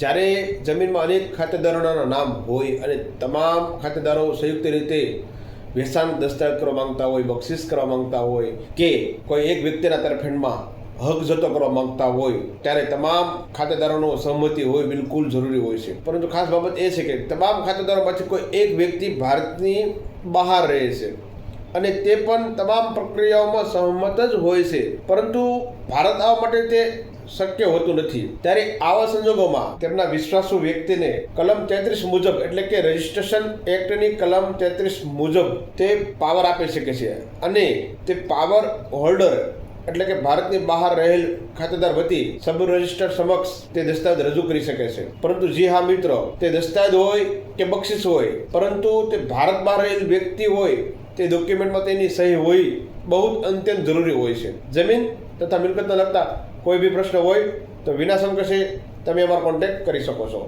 જ્યારે જમીનમાં અનેક ખાતેદારોના નામ હોય અને તમામ ખાતેદારો સંયુક્ત રીતે વેચાણ દસ્તાવેજ કરવા માંગતા હોય, બક્ષિસ કરવા માંગતા હોય કે કોઈ એક વ્યક્તિના તરફેણમાં હક જતો કરવા માંગતા હોય, ત્યારે તમામ ખાતેદારોનો સહમતિ હોય, બિલકુલ જરૂરી હોય છે. પરંતુ ખાસ બાબત એ છે કે તમામ ખાતેદારોમાંથી કોઈ એક વ્યક્તિ ભારતની બહાર રહે છે. અને તે પણ તમામ પ્રક્રિયાઓમાં સહમત જ હોય છે. પરંતુ ભારત આવવા માટે તે શક્ય હોતું નથી. ત્યારે આવા સંજોગોમાં તેમના વિશ્વાસુ વ્યક્તિને કલમ તેત્રીસ મુજબ, એટલે કે રજિસ્ટ્રેશન એક્ટની કલમ તેત્રીસ મુજબ તે પાવર આપી શકે છે. અને તે પાવર હોલ્ડર એટલે કે ભારતની બહાર રહેલ ખાતેદાર વતી સબ રજિસ્ટર સમક્ષ તે દસ્તાવેજ રજૂ કરી શકે છે. પરંતુ જી હા મિત્રો, તે દસ્તાવેજ હોય કે બક્ષિસ હોય, પરંતુ તે ભારત બહાર રહેલ વ્યક્તિ હોય તે ડોક્યુમેન્ટમાં તેની સહી હોય, બહુ જ અત્યંત જરૂરી હોય છે. જમીન તથા મિલકતને લગતા કોઈ બી પ્રશ્ન હોય, તો વિના સંકોચે તમે અમારો કોન્ટેક્ટ કરી શકો છો.